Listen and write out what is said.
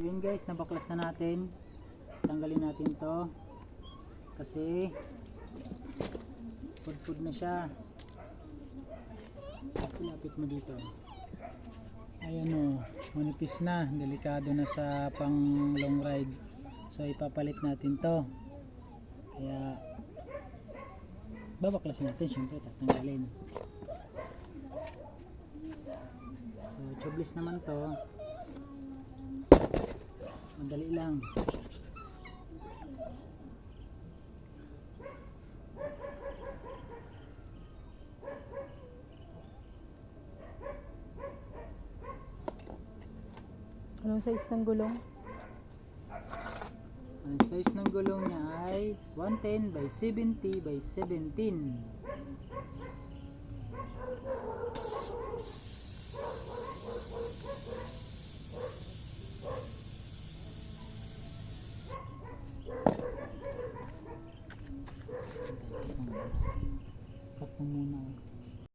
So yun guys, nabaklas na natin. Tanggalin natin to. Kasi pudpud na siya. Lapit mo dito. Ayan o, manipis na. Delikado na sa pang long ride. So ipapalit natin to. Kaya babaklasin natin syempre tatanggalin. So tubeless naman to. Madali lang. Anong size ng gulong? Ang size ng gulong niya ay 110 by 70 by 17. Cut mo muna.